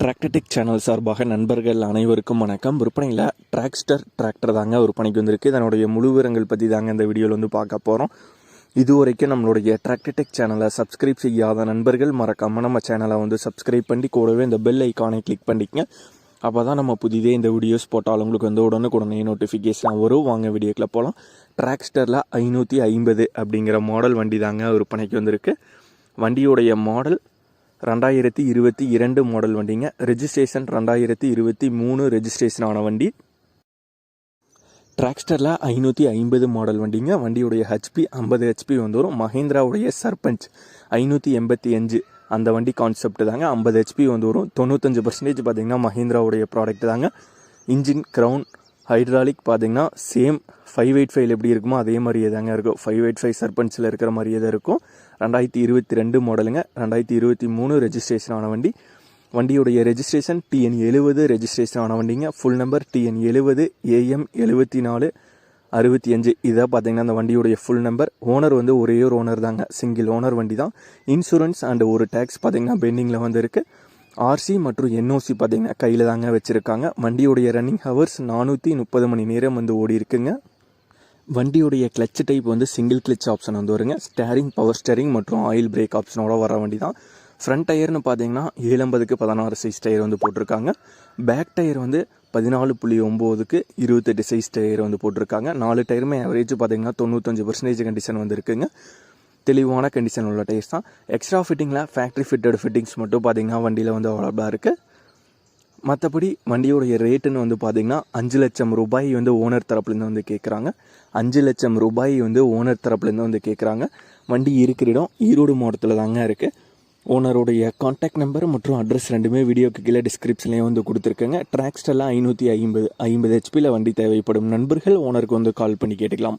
டிராக்டடிக் channel சார்பாக நண்பர்கள் அனைவருக்கும் வணக்கம். விற்பனையில் டிராக்ஸ்டர் டிராக்டர் தாங்க விற்பனைக்கு வந்திருக்கு. இதனுடைய முழு விவரங்கள் பற்றி தாங்க இந்த வீடியோவில் வந்து பார்க்க போகிறோம் இது வரைக்கும் நம்மளுடைய டிராக்டடிக் சேனலை சப்ஸ்கிரைப் செய்யாத நண்பர்கள் மறக்காமல் நம்ம சேனலை வந்து சப்ஸ்கிரைப் பண்ணி கூடவே இந்த பெல் ஐக்கானை கிளிக் பண்ணிக்கங்க. அப்போ தான் நம்ம புதிதே இந்த வீடியோஸ் போட்டால் உங்களுக்கு வந்து உடனுக்குடனே நோட்டிஃபிகேஷன் வரும். வாங்க வீடியோக்கில் போகலாம் டிராக்ஸ்டரில் ஐநூற்றி ஐம்பது அப்படிங்கிற மாடல் வண்டி தாங்க விற்பனைக்கு வந்திருக்கு. வண்டியுடைய மாடல் ரெண்டாயிரத்தி இருபத்தி இரண்டு மாடல் வண்டிங்க. ரெஜிஸ்ட்ரேஷன் ரெண்டாயிரத்தி இருபத்தி மூணு ரெஜிஸ்ட்ரேஷன் ஆன வண்டி. டிராக்ஸ்டரில் ஐநூற்றி ஐம்பது மாடல் வண்டிங்க. வண்டியுடைய ஹெச்பி ஐம்பது ஹெச்பி வந்து வரும் மஹேந்திராவுடைய சர்பஞ்ச் ஐநூற்றி எண்பத்தி அஞ்சு. அந்த வண்டி கான்செப்ட் தாங்க. ஐம்பது ஹெச்பி வந்து வரும் தொண்ணூத்தஞ்சு பர்சன்டேஜ் பார்த்தீங்கன்னா மஹேந்திராவுடைய ப்ராடக்ட் தாங்க. இன்ஜின் க்ரௌன் ஹைட்ராலிக் பார்த்தீங்கன்னா சேம் ஃபைவ் எயிட் ஃபைவ் எப்படி இருக்குமோ அதே மாதிரியே தாங்க இருக்கும். ஃபைவ் எயிட் ஃபைவ் சர்பஞ்சில் இருக்கிற மாதிரியே தான் இருக்கும். ரெண்டாயிரத்தி இருபத்தி ரெண்டு மாடலுங்க ரெண்டாயிரத்தி இருபத்தி மூணு ரெஜிஸ்ட்ரேஷன் ஆன வண்டி. வண்டியுடைய ரெஜிஸ்ட்ரேஷன் டிஎன் எழுபது ரெஜிஸ்ட்ரேஷன் ஆன வண்டிங்க. ஃபுல் நம்பர் டிஎன் எழுபது ஏஎம் எழுபத்தி நாலு அறுபத்தி அஞ்சு. இதாக பார்த்தீங்கன்னா அந்த வண்டியுடைய ஃபுல் நம்பர் ஓனர் வந்து ஒரே ஒரு ஓனர் தாங்க. சிங்கிள் ஓனர் வண்டி தான். இன்சூரன்ஸ் அண்ட் ஒரு டேக்ஸ் பார்த்தீங்கன்னா பெண்டிங்கில் வந்து இருக்குது ஆர்சி மற்றும் என்ஓசி பார்த்தீங்கன்னா கையில் தாங்க வச்சுருக்காங்க. வண்டியுடைய ரன்னிங் ஹவர்ஸ் நானூற்றி முப்பது மணி நேரம் வந்து ஓடி இருக்குங்க. வண்டியுடைய கிளச் டைப் வந்து சிங்கிள் கிளச் ஆப்ஷன் வந்து வருங்க. ஸ்டேரிங் பவர் ஸ்டேரிங் மற்றும் ஆயில் பிரேக் ஆப்ஷனோட வர வண்டி தான் ஃப்ரண்ட் டயர்னு பார்த்தீங்கன்னா ஏழம்பதுக்கு பதினாறு சைஸ் டயர் வந்து போட்டிருக்காங்க. பேக் டயர் வந்து பதினாலு புள்ளி ஒம்போதுக்கு இருபத்தெட்டு சைஸ் டயர் வந்து போட்டிருக்காங்க. நாலு டயருமே ஆவரேஜ் பார்த்தீங்கன்னா தொண்ணூத்தஞ்சு பர்சன்டேஜ் கண்டிஷன் வந்து இருக்குங்க. தெளிவான கண்டிஷன் உள்ள டயர்ஸ் தான். எக்ஸ்ட்ரா ஃபிட்டிங்கில் ஃபேக்ட்ரி ஃபிட்டட் ஃபிட்டிங்ஸ் மட்டும் பார்த்தீங்கன்னா வண்டியில் வந்து அவைலபிளாக இருக்குது மற்றபடி வண்டியோடைய ரேட்டுன்னு வந்து பார்த்தீங்கன்னா அஞ்சு லட்சம் ரூபாய் வந்து ஓனர் தரப்புலேருந்து வந்து கேட்குறாங்க அஞ்சு லட்சம் ரூபாய் வந்து ஓனர் தரப்புலேருந்து வந்து கேட்குறாங்க வண்டி இருக்கிற இடம் ஈரோடு மாவட்டத்தில் தாங்க இருக்குது ஓனருடைய காண்டாக்ட் நம்பர் மற்றும் அட்ரஸ் ரெண்டுமே வீடியோக்கு கீழே டிஸ்கிரிப்ஷன்லேயே வந்து கொடுத்துருக்கேங்க. ட்ராக்ஸ்டெல்லாம் ஐநூற்றி ஐம்பது ஐம்பது ஹெச்பியில் வண்டி தேவைப்படும் நண்பர்கள் ஓனருக்கு வந்து கால் பண்ணி கேட்டுக்கலாம்.